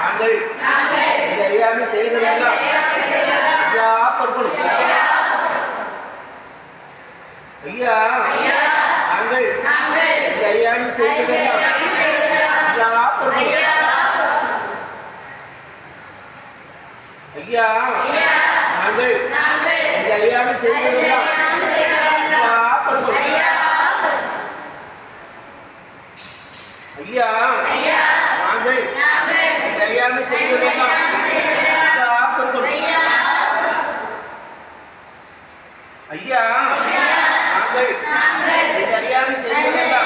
நாங்கள். இந்த அறியாமை செய்ததெல்லாம் ஐயா பொறுக்கணும். ஐயா நாங்கள். இந்த அறியாமை செய்ததெல்லாம் ஐயா பொறுக்கணும். ஐயா நாங்கள். இந்த அறியாமை செய்ததெல்லாம் ஐயா பொறுக்கணும். ஐயா ஐயா நாங்கள் அறியாமல் செய்வதெல்லாம்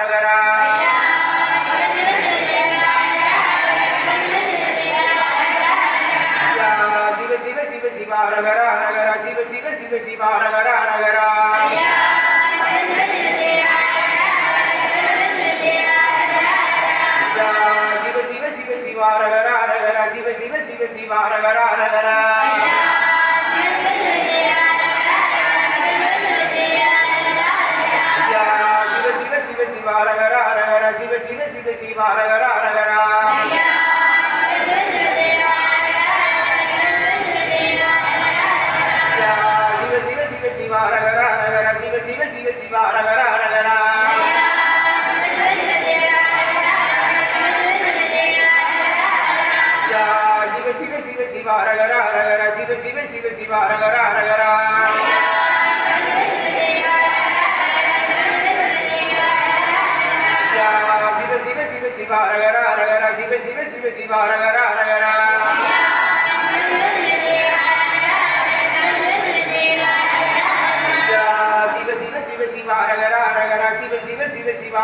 சிவாரகரா நகரா சிவ சிவ சிவ சிவாரகரா நகரா சிவ சிவ சிவ சிவாரகரா நகரா சிவ சிவ சிவ சிவாரகரா நகரா சிவ சிவ சிவ சிவாரகரா சிவ சிவா சிவ சிவ சிவ சிவ சிவா ரகரா சிவ சிவ சிவ சிவ சிவா ரகரா சிவ சிவ சிவ சிவ சிவா ரகரா சிவ சிவ சிவ சிவ சிவா ரகரா சிவ சிவ சிவ சிவ சிவா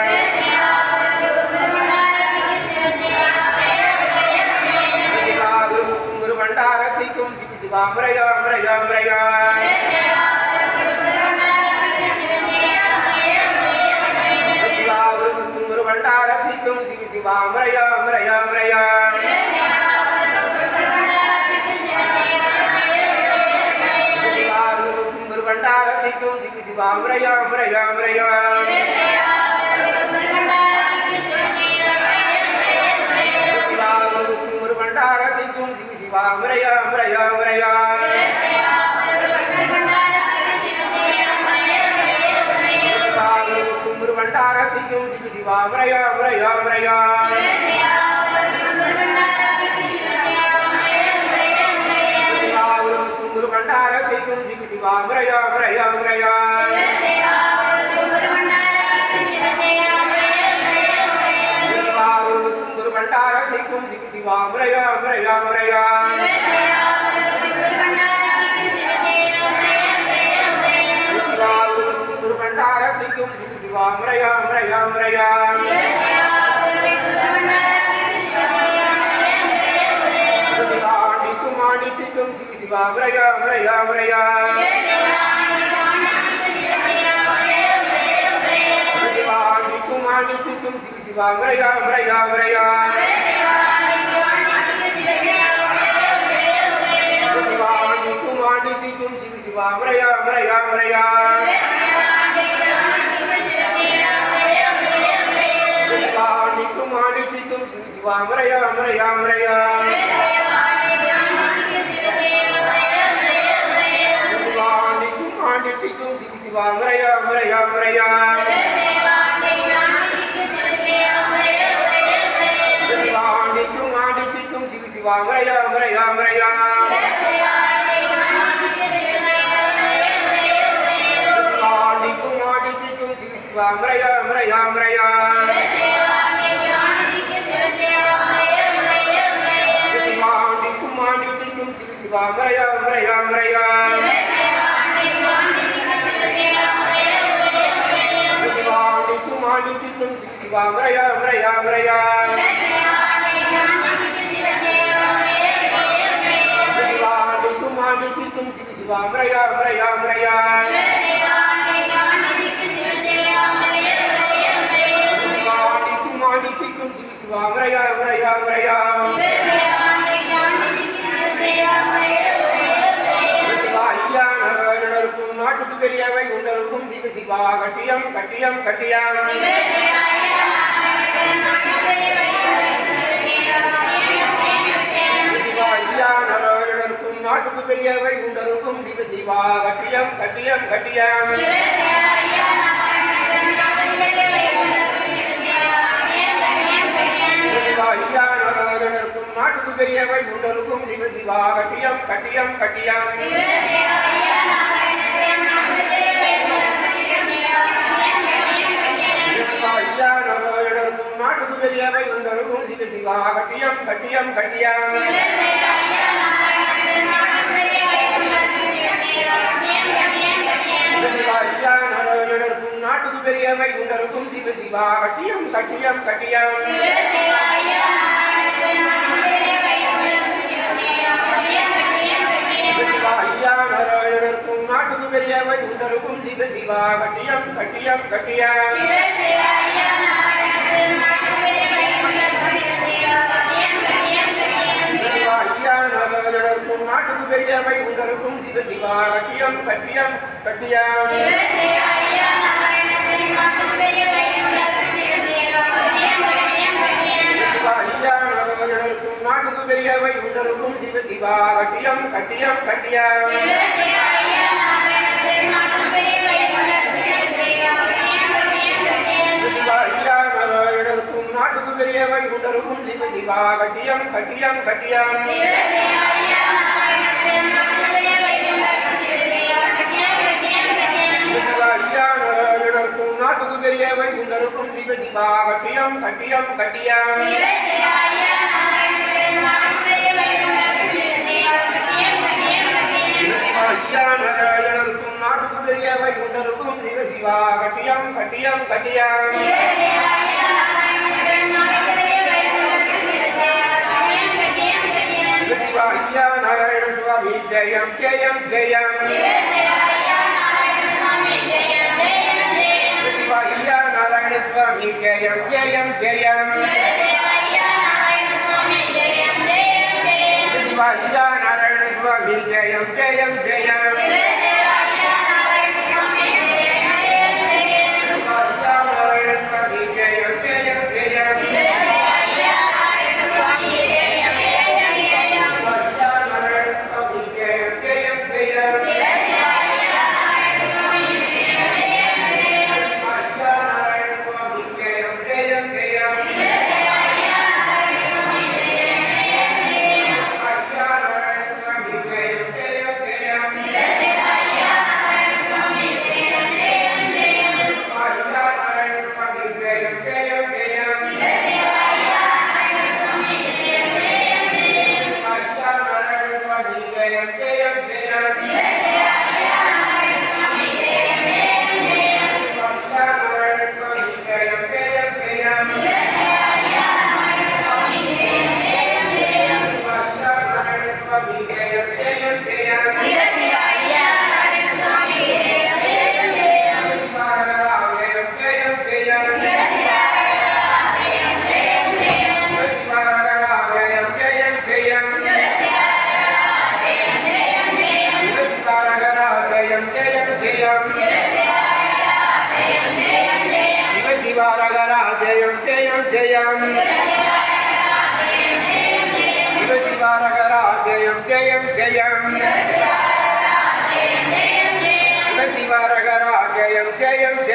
మురయ్యా మురయ్యా మురయ్యా భండారీకం శివ శివ మురయ మురయ మురయ భండారీకం శివ శివ మురయ మురయ మురయ భండారీ வாமரையா அமரையா அமரையா பண்டாரத்திக்கும் சிவ சிவாமரையா அமரையா அமரையா சிவாவுருவுக்கும் குரு பண்டாரத்திக்கும் சிவ சிவாமரையா அமரையா அமரையா சிவா முறையா முறையா முறையா திருப்பண்டாரத்திக்கும் சிவ சிவா முறையா முறையா முறையா சிவாண்டிக்கும் ஆண்டிக்கும் சிவ சிவா முறையா முறையா முறையா சிவாண்டிக்கும் ஆண்டிக்கும் சிவ சிவா முறையா முறையா முறையா ஆண்டிக்கும் சிவ சிவா முறையா முறையா முறையா. ஆண்டிக்கும் சிவ சிவாமரையா மரையா மரையா சிவாண்டிக்கும் ஆண்டிக்கும் சிவ சிவா முறையா முறையா முறையா. ஆண்டிக்கும் சிவ சிவாமரையா முறையா முறையா முறையா. ஆண்டிக்கும் சிவ சிவாமரையா மரையா மரையா சிவாண்டிக்கும் ஆண்டிக்கும் சிவ சிவாமரையா மரையா மரையா சிவாண்டிக்கும் ஆண்டிக்கும் சிவ சிவாமரையா மரையா மரையா சிவாண்டிக்கும் ஆண்டிக்கும் சிவ சிவாமரையா மரையா மரையா சிவாண்டிக்கும் ஆண்டிக்கும் சிவ சிவாமரையா மரையா நாட்டுக்கு பெரியவை உங்களுக்கும் சிவ சிவா கட்டியம் கட்டியம். கட்டியம் நாட்டுக்கு பெரியவை உண்டருக்கும். சிவ சிவா கட்டியம் கட்டியம் கட்டியம். நாராயணருக்கும் பெரியவை உண்டருக்கும் சிவ சிவா கட்டியம் கட்டியம் கட்டியம். நாட்டுக்கு பெரியவை உண்டருக்கும் சிவ சிவா கட்டியம் கட்டியம் கட்டியம். நாட்டுக்கு பெரியவை உண்டருக்கும் சிவ சிவா கட்டியம் கட்டியம் கட்டியம். சிவா நாராயணருக்கும் நாட்டுக்கு பெரியவை உண்டருக்கும் சிவ சிவா கட்டியம் கட்டியம் ஐயா நாராயணருக்கும் நாட்டுக்கு பெரியவை உண்டருக்கும் சிவ சிவா கட்டியம் கட்டியம் கட்டியம். நாட்டுக்கு பெரியவை உண்டருக்கும் சிவ சிவா கட்டியம் கட்டியம். கட்டியம் நாட்டுக்கு பெரியவை உண்டருக்கும் சிவ சிவா கட்டியம் கட்டியம் கட்டியம். நாட்டுக்கு பெரியவை உண்டருக்கும் சிவ சிவா கட்டியம் கட்டியம் கட்டியம். நாராயணருக்கும் நாட்டுக்கு பெரியவை உண்டருக்கும் சிவ சிவா. கட்டியம் கட்டியம் கட்டியம். சிவா ஐயா நாராயண சுவாமி. ஜெயம் ஜெயம் ஜெயம். சிவா ஐயா நாராயண சுவாமி. ஜெயம் ஜெயம் ஜெயம். சிவா ஐயா நாராயண சுவாமி ஜெயம் ஜெயம் ஜெயம்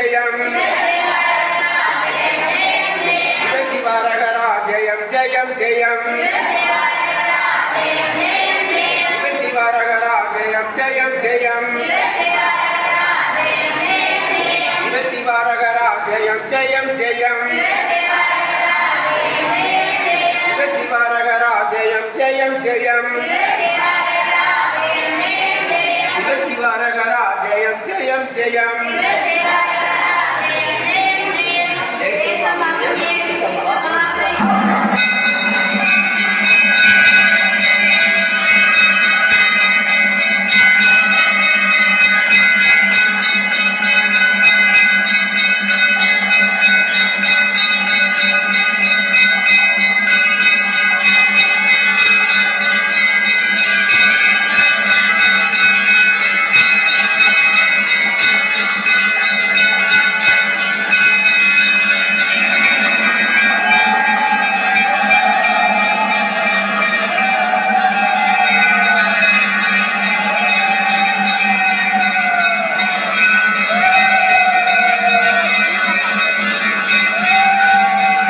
ஜெயம் ஜெயம் சிவசிவாரகரா ஜெயம் ஜெயம் ஜெயம் சிவசிவாரகரா ஜெயம் ஜெயம் ஜெயம் சிவசிவாரகரா ஜெயம் ஜெயம் ஜெயம் சிவசிவாரகரா ஜெயம் ஜெயம் ஜெயம் சிவசிவாரகரா ஜெயம் ஜெயம் ஜெயம்